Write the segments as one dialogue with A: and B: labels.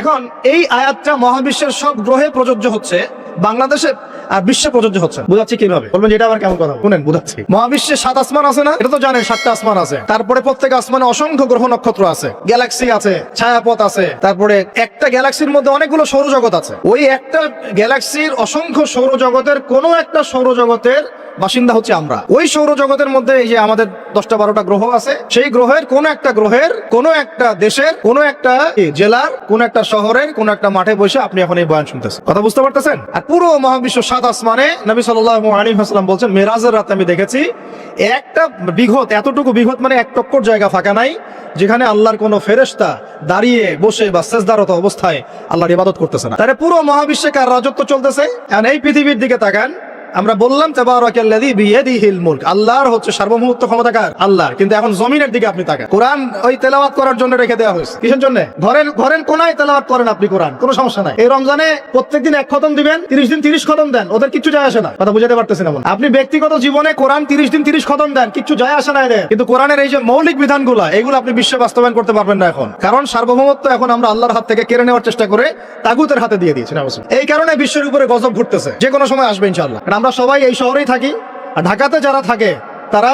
A: এখন এই আয়াতটা মহাবিশ্বের সব গ্রহে প্রযোজ্য হচ্ছে, বাংলাদেশে আর বিশ্বে প্রযোজ্য হচ্ছে। বুঝাচ্ছি কীভাবে? বলবেন যে এটা আবার কেমন কথা? শুনেন, বুঝাচ্ছি। মহাবিশ্বে সাত আসমান আছে না? এটা তো জানেন, সাতটা আসমান আছে। তারপরে প্রত্যেক আসমানে অসংখ্য গ্রহ নক্ষত্র আছে। গ্যালাক্সি আছে, ছায়াপথ আছে। তারপরে একটা গ্যালাক্সির মধ্যে অনেকগুলো সৌরজগৎ আছে। ওই একটা গ্যালাক্সির অসংখ্য সৌরজগতের কোনো একটা সৌরজগতের বাসিন্দা হচ্ছে আমরা। ওই সৌরজগতের মধ্যে এই যে আমাদের দশটা বারোটা গ্রহ আছে, সেই গ্রহের কোন একটা গ্রহের, কোন একটা দেশের, কোন একটা জেলার, কোন একটা শহরের, কোন একটা মাঠে বসে আপনি এখন এই বয়ান শুনতেছেন। কথা বুঝতে পারতেছেন? আর পুরো মহাবিশ্ব সাত আসমানে নবী সাল্লাল্লাহু আলাইহি ওয়াসাল্লাম বলছেন, মেরাজের রাতে আমি দেখেছি, একটা বিঘত, এতটুকু বিঘত মানে এক টক্কর জায়গা ফাঁকা নাই, যেখানে আল্লাহর কোনো ফেরেশতা দাঁড়িয়ে বসে বা সেজদারত অবস্থায় আল্লাহর ইবাদত করতেছে না। তাহলে পুরো মহাবিশ্বে কার রাজত্ব চলতেছে? এই পৃথিবীর দিকে তাকান আমরা বললাম আল্লাহর হচ্ছে সার্বভৌমত্ব ক্ষমতাকার আল্লাহ কিন্তু এখন জমিনের দিকে আপনি তাকান। কোরআন ওই তেলাওয়াত করার জন্য রেখে দেওয়া হয়েছে। কিসের জন্য? ঘরের ঘরের কোনায় তেলাওয়াত করেন আপনি কোরআন। কোনো সমস্যা নাই। এই রমজানে প্রত্যেকদিন এক খতম দিবেন, তিরিশ দিন তিরিশ খতম দেন। ওদের কিছু যায় আসে না। কথা বুঝাতে পারতেছেন এমন। আপনি ব্যক্তিগত জীবনে কোরআন তিরিশ দিন তিরিশ খতম দেন কিছু যায় আসে না এদের। কিন্তু কোরআনের এই যে মৌলিক বিধানগুলো, এগুলো আপনি বিশ্বে বাস্তবায়ন করতে পারবেন না এখন। কারণ সার্বভৌমত্ব এখন আমরা আল্লাহর হাত থেকে কেড়ে নেওয়ার চেষ্টা করে তাগুতের হাতে দিয়ে দিয়েছি এই কারণে বিশ্বের উপরে গজব ঘুরতেছে। যে কোনো সময় আসবে ইনশাল্লাহ আমরা সবাই এই শহরেই থাকি। আর ঢাকাতে যারা থাকে, তারা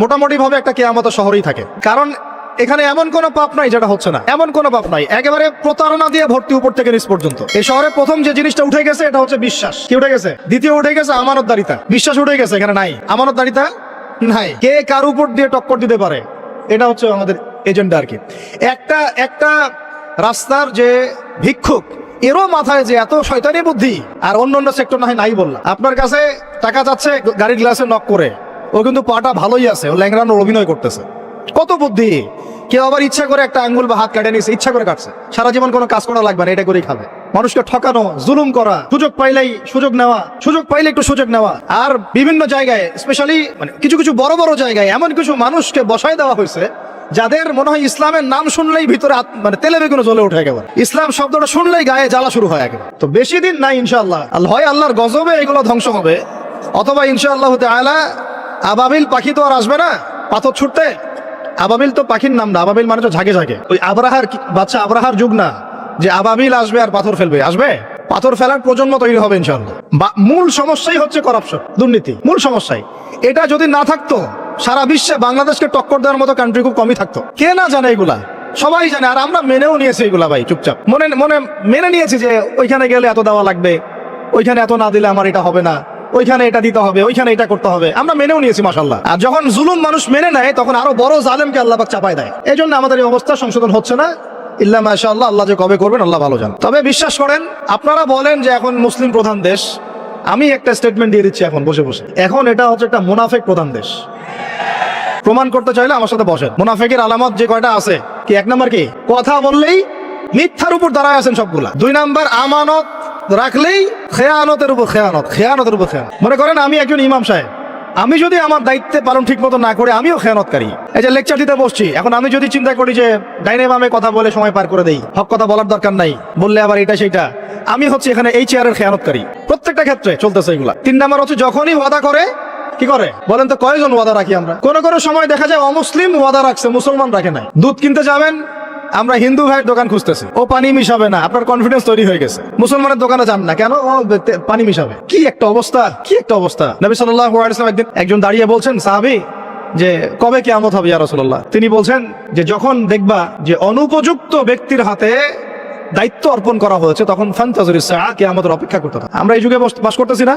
A: মোটামুটি ভাবে একটা কেয়ামত শহরেই থাকে। কারণ এখানে এমন কোনো পাপ নাই যেটা হচ্ছে না। এমন কোনো পাপ নাই। একেবারে প্রতারণা দিয়ে ভর্তি উপর থেকে নিচ পর্যন্ত। এই শহরে প্রথম যে জিনিসটা উঠে গেছে, এটা হচ্ছে বিশ্বাস। কি উঠে গেছে? দ্বিতীয় উঠে গেছে আমানতদারিতা। বিশ্বাস উঠে গেছে, এখানে নাই। আমানতদারিতা নাই। কে কার উপর দিয়ে টক্কর দিতে পারে, এটা হচ্ছে আমাদের এজেন্ডা আর কি। একটা একটা রাস্তার যে ভিক্ষুক এরও মাথায় যে এত শয়তানি বুদ্ধি। আর অন্য অন্য সেক্টর না নাই বললাম। আপনার কাছে টাকা যাচ্ছে গাড়ির গ্লাসে নক করে। ও কিন্তু পাটা ভালোই আছে, ও ল্যাংরানোর অভিনয় করতেছে। কত বুদ্ধি। কেউ আবার ইচ্ছা করে একটা আঙ্গুল বা হাত কেটে নিয়েছে ইচ্ছা করে কাটছে। সারা জীবন কোনো কাজ করা লাগবে না, এটা করেই খাবে। মানুষকে ঠকানো, জুলুম করা, সুযোগ পাইলেই সুযোগ নেওয়া, সুযোগ পাইলে একটু সুযোগ নেওয়া। আর বিভিন্ন জায়গায় স্পেশালি মানে কিছু কিছু বড় বড় জায়গায়, এমন কিছু মানুষকে বসায় দেওয়া হয়েছে যাদের মনে হয় ইসলামের নাম শুনলেই ভিতরে মানে তেলে বেগুনে জ্বলে ওঠে একেবারে। ইসলাম শব্দটা শুনলেই গায়ে জ্বালা শুরু হয় একেবারে। তো বেশি দিন নাই ইনশাআল্লাহ। আল্লাহ হয় আল্লাহর গজবে এগুলো ধ্বংস হবে। অথবা ইনশাআল্লাহ তাআলা আবাবিল পাখি তো আর আসবে না? পাথর ছুটতে? আবাবিল তো পাখির নাম না। আবাবিল মানে তো ঝাঁকে ঝাঁকে। ওই আবরাহার বাচ্চা আবরাহার যুগ না। যে আবাবিল আসবে আর পাথর ফেলবে। আসবে? পাথর ফেলার প্রজন্ম তৈরি হবে ইনশাল্লাহ মূল সমস্যাই হচ্ছে করাপশন দুর্নীতি। মূল সমস্যাই। এটা যদি না থাকতো সারা বিশ্বে বাংলাদেশকে টক্কর দেওয়ার মতো কান্ট্রি খুব কমই থাকতো। কে না জানে এগুলা? সবাই জানে, আর আমরা মেনেও নিয়েছি এগুলা ভাই, চুপচাপ। মনে মনে, মেনে নিয়েছি যে ওইখানে গেলে এত দেওয়া লাগবে, ওইখানে এত না দিলে আমার এটা হবে না, ওইখানে এটা দিতে হবে, ওইখানে এটা করতে হবে। আমরা মেনেও নিয়েছি মাসাল্লাহ আর যখন জুলুম মানুষ মেনে নেয়, তখন আরও বড় জালেমকে আল্লাহ চাপায় দেয়। এই জন্য আমাদের এই অবস্থা সংশোধন হচ্ছে না। ইল্লা মাশা আল্লাহ আল্লাহ যে কবে করবেন, আল্লাহ ভালো জান। তবে বিশ্বাস করেন, আপনারা বলেন যে এখন মুসলিম প্রধান দেশ, আমি একটা স্টেটমেন্ট দিয়ে দিচ্ছি এখন, বসে বসে। এখন এটা হচ্ছে একটা মুনাফেক প্রধান দেশ। প্রমাণ করতে চাইলে আমার সাথে বসেন। মুনাফেকের আলামত যে কয়টা আছে? কি এক নম্বর কি? কথা বললেই মিথ্যার উপর দাঁড়ায় আছেন সবগুলা। দুই নাম্বার, আমানত রাখলেই খেয়ানতের উপর খেয়ানত, খেয়ানতের উপর খেয়ানত। মনে করেন আমি একজন ইমাম সাহেব। আমি যদি আমার দায়িত্বে পালন ঠিক মতো না করে আমিও খেয়ানতকারী। এই যে লেকচার দিতে বসছি, এখন আমি যদি চিন্তা করি যে ডাইনে বামে কথা বলে সময় পার করে দেই, হক কথা বলার দরকার নাই, বললে আবার এটা সেটা আমি হচ্ছে এখানে এই চেয়ারের খেয়ানতকারী। প্রত্যেকটা ক্ষেত্রে চলতেছে এগুলা। তিন নাম্বার হচ্ছে, যখনই ওয়াদা করে কি করে? বলেন তো কয়জন ওয়াদা রাখি আমরা? কোন কোন সময় দেখা যায় অমুসলিম ওয়াদা রাখছে, মুসলমান রাখে নাই। দুধ কিনতে যাবেন, আমরা হিন্দু ভাইয়ের দোকান খুঁজতেছি। ও পানি মিশাবে না, আপনার কনফিডেন্স তৈরি হয়ে গেছে। মুসলমানের দোকানে যান না কেন? ও পানি মিশাবে। কি একটা অবস্থা, কি একটা অবস্থা। নবী ওয়াসাল্লাম একদিন একজন দাঁড়িয়ে বলছেন, সাহাবী, যে কবে কেয়ামত হবে ইয়া রাসূলুল্লাহ? তিনি বলছেন, যে যখন দেখবা যে অনুপযুক্ত ব্যক্তির হাতে দায়িত্ব অর্পণ করা হয়েছে, তখন ফান্তাজুরিস সাআ, কিয়ামতের অপেক্ষা করতে। আমরা এই যুগে বাস করতেছি না।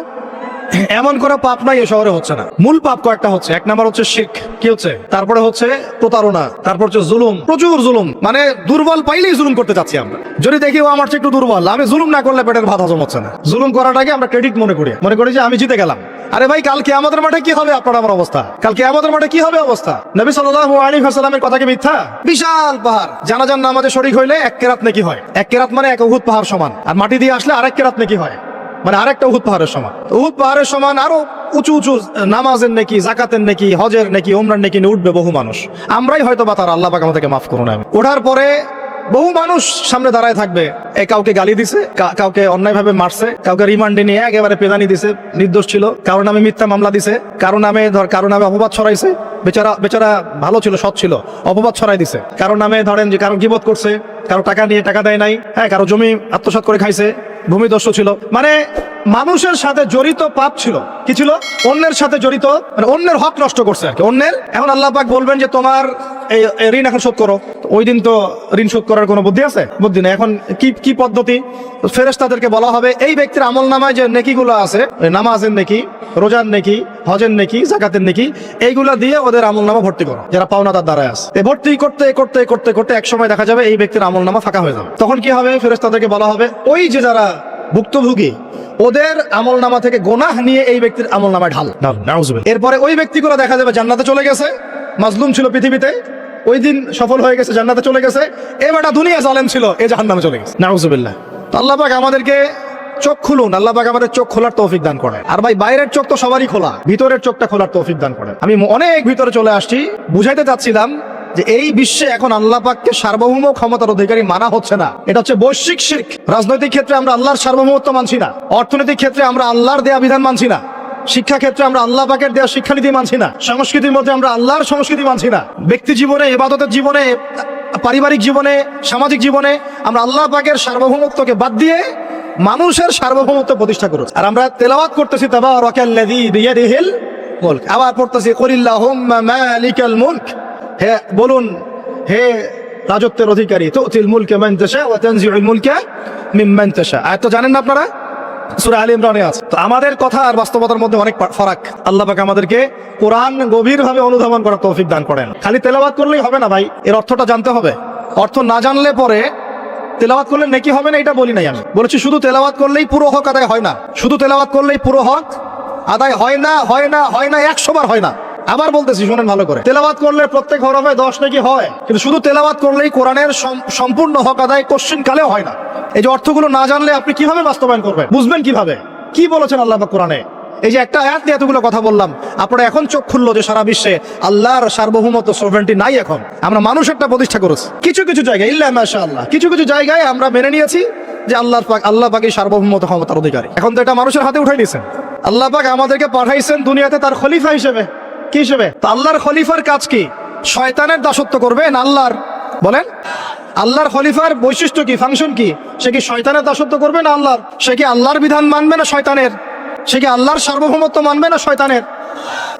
A: এমন কোনো পাপ নাই এ শহরে হচ্ছে না। মূল পাপ কয়েকটা হচ্ছে। এক নাম্বার হচ্ছে শিখ কি হচ্ছে? তারপরে হচ্ছে প্রতারণা। তারপর হচ্ছে জুলুম। প্রচুর জুলুম। মানে দুর্বল পাইলেই জুলুম করতে চাচ্ছি আমরা। যদি দেখি, ও, আমার একটু দুর্বল। আমি জুলুম না করলে পেটের ভাত হজম হচ্ছে না। জুলুম করাটাকে আমরা ক্রেডিট মনে করি। মনে করি যে আমি জিতে গেলাম। আরে ভাই কালকে আমাদের মাঠে কি হবে আপনার আমার অবস্থা? কালকে আমাদের মাঠে কি হবে অবস্থা? নবী সাল্লাল্লাহু আলাইহি ওয়াসাল্লামের কথা কি মিথ্যা? বিশাল পাহাড়। জানাজান নামাজে শরীক হইলে এক কেরাত নাকি হয়। এক কেরাত মানে এক উহুদ পাহাড় সমান। আর মাটি দিয়ে আসলে আরেক কেরাত নাকি হয়। মানে আরেকটা উহুদ পাহাড়ের সমান। উহুদ পাহাড়ের সমান আরও উঁচু উঁচু নামাজের নাকি জাকাতের নাকি, হজের নাকি ওমরার নাকি উঠবে বহু মানুষ। আমরাই হয়তো বা তার আল্লাহ পাক আমাদেরকে মাফ করুন আমি ওঠার পরে বহু মানুষ সামনে দাঁড়ায় থাকবে। এ কাউকে গালি দিছে কাউকে অন্যায়ভাবে মারছে, কাউকে রিমান্ডে নিয়ে একেবারে পেদানি দিছে, নির্দোষ ছিল, কারও নামে মিথ্যা মামলা দিছে, কারও নামে ধর, কারও নামে অপবাদ ছড়াইছে, বেচারা বেচারা ভালো ছিল, সৎ ছিল, অপবাদ ছড়াই দিছে। কারও নামে ধরেন যে কারও গিবত করছে, কারও টাকা নিয়ে টাকা দেয় নাই হ্যাঁ কারও জমি আত্মসাৎ করে খাইছে ভূমিদস্যু ছিল। মানে মানুষের সাথে জড়িত পাপ ছিল। কি ছিল? অন্যের সাথে জড়িত মানে অন্যের হক নষ্ট করছে আর কি। অন্যের, এখন আল্লাহ পাক বলবেন যে তোমার এই ঋণ এখন শোধ করো। ওই দিন তো ঋণ শোধ করার কোনো বুদ্ধি আছে? বুদ্ধি নেই। এখন কি কি পদ্ধতি? ফেরেস তাদেরকে বলা হবে, এই ব্যক্তির আমল নামায় যে নেকিগুলো আছে নামাজের নেকি, রোজার নেকি, হজের নেকি, জাকাতের নেকি, এইগুলা দিয়ে ওদের আমল নামা ভর্তি করো। যারা পাওনা তার দ্বারায় আছে। এই ভর্তি করতে করতে করতে করতে এক সময় দেখা যাবে এই ব্যক্তির আমল নামা ফাঁকা হয়ে যাবে। তখন কি হবে? ফেরেস তাদেরকে বলা হবে, ওই যে যারা ভুক্তভোগী ওদের আমল নামা থেকে গোনাহ নিয়ে এই ব্যক্তির আমল নামায় ঢাল এরপরে ওই ব্যক্তিগুলো দেখা যাবে জান্নাতে চলে গেছে মাজলুম ছিল পৃথিবীতে ওই দিন সফল হয়ে গেছে জান্নাতে চলে গেছে এ এবারটা দুনিয়া জালেম ছিল এই জাহান্নামে চলে গেছে। নাউজুবিল্লাহ আল্লাহ পাক আমাদেরকে চোখ খুলুন আল্লাহ পাক আমাদের চোখ খোলার তৌফিক দান করে আর ভাই বাইরের চোখ তো সবারই খোলা ভিতরের চোখটা খোলার তৌফিক দান করে আমি অনেক ভিতরে চলে আসছি বুঝাইতে চাচ্ছিলাম যে এই বিশ্বে এখন আল্লাহ পাককে সার্বভৌম ক্ষমতার অধিকারী মানা হচ্ছে না। এটা হচ্ছে বৈশ্বিক শিখ রাজনৈতিক ক্ষেত্রে আমরা আল্লাহর সার্বভৌমত্ব মানছি না। অর্থনৈতিক ক্ষেত্রে আমরা আল্লাহর দেয়া বিধান মানছি না। শিক্ষা ক্ষেত্রে আমরা আল্লাহ পাকের দেওয়া শিক্ষানীতি মানছি না। সংস্কৃতির মধ্যে আমরা আল্লাহর সংস্কৃতি মানছি না। ব্যক্তি জীবনে এবাদতের জীবনে, পারিবারিক জীবনে, সামাজিক জীবনে আমরা আল্লাহ পাকের সার্বভৌমত্বকে বাদ দিয়ে মানুষের সার্বভৌমত্ব প্রতিষ্ঠা করেছি। আর আমরা তেলাওয়াত করতেছি বিয়াদিহিল মুলক। আবার পড়তেছি, কুলিল্লাহুম্মা মালিকাল মুলক। হে, বলুন, হে রাজত্বের অধিকারী, তুতিল মুলকে মান তাশা ওয়া তানজিউল মুলকা মিম্মান তাশা। আয়াত তো জানেন না আপনারা? তো আমাদের কথা আর বাস্তবতার মধ্যে অনেক ফারাক। আল্লাহ আমাদেরকে কোরআন গভীরভাবে অনুধাবন করার তৌফিক দান করেন। খালি তেলাওয়াত করলেই হবে না ভাই, এর অর্থটা জানতে হবে। অর্থ না জানলে পরে তেলাওয়াত করলে নেকি হবে না এটা বলি নাই আমি। বলেছি শুধু তেলাওয়াত করলেই পুরো হক আদায় হয় না। শুধু তেলাওয়াত করলেই পুরো হক আদায় হয় না হয় না হয় না একশোবার হয় না। আবার বলতেছি, শুনেন ভালো করে। তেলাওয়াত করলে প্রত্যেক হরফে দশ নাকি হয়, কিন্তু শুধু তেলাবাদ করলেই কোরআনের সম্পূর্ণ হক আদায় কোশ্চিন কালেও হয় না। এই যে অর্থগুলো না জানলে আপনি কীভাবে বাস্তবায়ন করবেন? বুঝবেন কীভাবে? কি বলেছেন আল্লাহ পাক কোরআনে? এই যে একটা আয়াত নিয়ে এতগুলো কথা বললাম, আপনারা এখন চোখ খুললো যে সারা বিশ্বে আল্লাহর সার্বভৌমত্ব সোভেন্টি নাই এখন। আমরা মানুষ একটা প্রতিষ্ঠা করেছি। কিছু কিছু জায়গায়, ইল্লা মাশা আল্লাহ কিছু কিছু জায়গায় আমরা মেনে নিয়েছি যে আল্লাহর পাক, আল্লাহ পাকের সার্বভৌমত্ব ক্ষমতার অধিকারী। এখন তো এটা মানুষের হাতে উঠাই নিয়েছেন আল্লাহ পাক আমাদেরকে পাঠাইছেন দুনিয়াতে তার খলিফা হিসেবে। কি হিসেবে? আল্লাহর খলিফার কাজ কি? শয়তানের দাসত্ব করবে না আল্লাহর? বলেন। আল্লাহর খলিফার বৈশিষ্ট্য কি? ফাংশন কি? সে কি শয়তানের দাসত্ব করবে না আল্লাহর? সে কি আল্লাহর বিধান মানবে না শয়তানের? সে কি আল্লাহর সার্বভৌমত্ব মানবে না শয়তানের?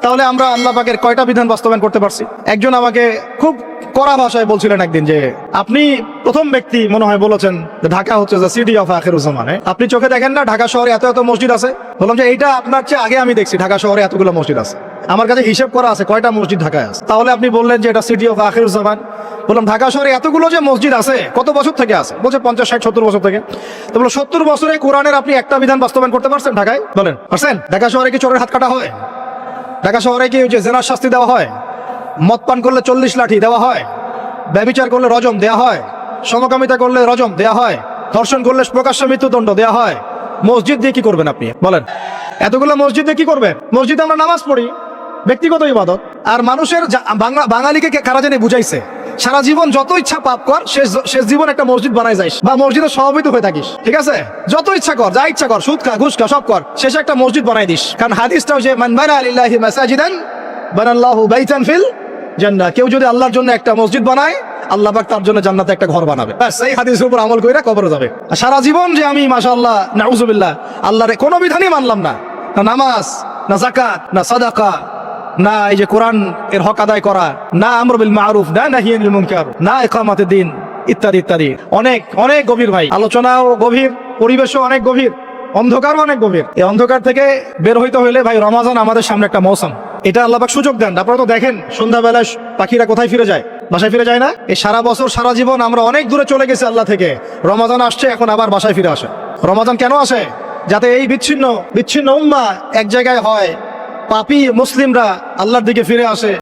A: তাহলে আমরা আল্লাহ পাকের কয়টা বিধান বাস্তবায়ন করতে পারছি? একজন আমাকে খুব কড়া ভাষায় বলছিলেন একদিন যে, আপনি প্রথম ব্যক্তি মনে হয় বলেছেন যে ঢাকা হচ্ছে যে সিটি অফ আখেরুজ্জামানে আপনি চোখে দেখেন না, ঢাকা শহরে এত এত মসজিদ আছে? বললাম যে, এইটা আপনার চেয়ে আগে আমি দেখছি, ঢাকা শহরে এতগুলো মসজিদ আছে। আমার কাছে হিসেব করা আছে, কয়টা মসজিদ ঢাকায় আছে। তাহলে আপনি বললেন যে এটা সিটি অফ আখেরুজ্জামান। বললাম, ঢাকা শহরে এতগুলো যে মসজিদ আছে, কত বছর থেকে আছে? বলছে পঞ্চাশ, ষাট, সত্তর বছর থেকে। তো বলো, সত্তর বছরে কোরআনের আপনি একটা বিধান বাস্তবায়ন করতে পারছেন ঢাকায়? বলেন। পারছেন? ঢাকা শহরে কি চোরের হাত কাটা হয়? ঢাকা শহরে কি ওই যে জেনার শাস্তি দেওয়া হয়? মদ পান করলে চল্লিশ লাঠি দেওয়া হয়? ব্যবিচার করলে রজম দেওয়া হয়? সমকামিতা করলে রজম দেওয়া হয়? ধর্ষণ করলে প্রকাশ্য মৃত্যুদণ্ড দেওয়া হয়? মসজিদ দিয়ে কি করবেন আপনি? বলেন। এতগুলো মসজিদ দিয়ে কি করবেন মসজিদে আমরা নামাজ পড়ি। ব্যক্তিগত ইবাদত। আর মানুষের বাংলা বাঙালিকে কারা জানি বুঝাইছে। সারা জীবন যত ইচ্ছা পাপ কর, শেষ শেষ জীবন একটা মসজিদ বানাই যাইস বা মসজিদে সভাপতি হয়ে থাকিস, ঠিক আছে? যত ইচ্ছা কর, যা ইচ্ছা কর সুদ খা ঘুষ খা সব কর, শেষে একটা মসজিদ বানাই দিস। কারণ হাদিসটাও যে, মান বানা আলিল্লাহি মাসাজিদান, বানাল্লাহু বাইতান ফিল জান্নাহ। কেউ যদি আল্লাহর জন্য একটা মসজিদ বানায়, আল্লাহ পাক তার জন্য জান্নাতে একটা ঘর বানাবে। ব্যাস, এই হাদিসের উপর আমল কইরা কবরে যাবে। সারা জীবন যে আমি, মাশাআল্লাহ নাউজুবিল্লাহ আল্লাহর কোনো বিধানই মানলাম না। না নামাজ, না যাকাত, না সাদাকা না, এই যে কোরআন এর হক আদায় করা, না আমর বিল মারুফ, না নাহিয়ানিল মুনকার, না ইকামাতে দিন, ইত্যাদি ইত্যাদি। অনেক অনেক গভীর ভাই। আলোচনাও গভীর, পরিবেশও অনেক গভীর, অন্ধকারও অনেক গভীর। এই অন্ধকার থেকে বের হইতে হইলে ভাই রমাজান আমাদের সামনে একটা মৌসুম। এটা আল্লাহ সুযোগ দেন। আপনারা তো দেখেন, সন্ধ্যাবেলায় পাখিরা কোথায় ফিরে যায়? বাসায় ফিরে যায় না? এই সারা বছর, সারা জীবন আমরা অনেক দূরে চলে গেছি আল্লাহ থেকে। রমাজান আসছে, এখন আবার বাসায় ফিরে আসে। রমাজান কেন আসে? যাতে এই বিচ্ছিন্ন বিচ্ছিন্ন উম্মা এক জায়গায় হয় পাপি মুসলিমরা আল্লাহর দিকে ফিরে আসে।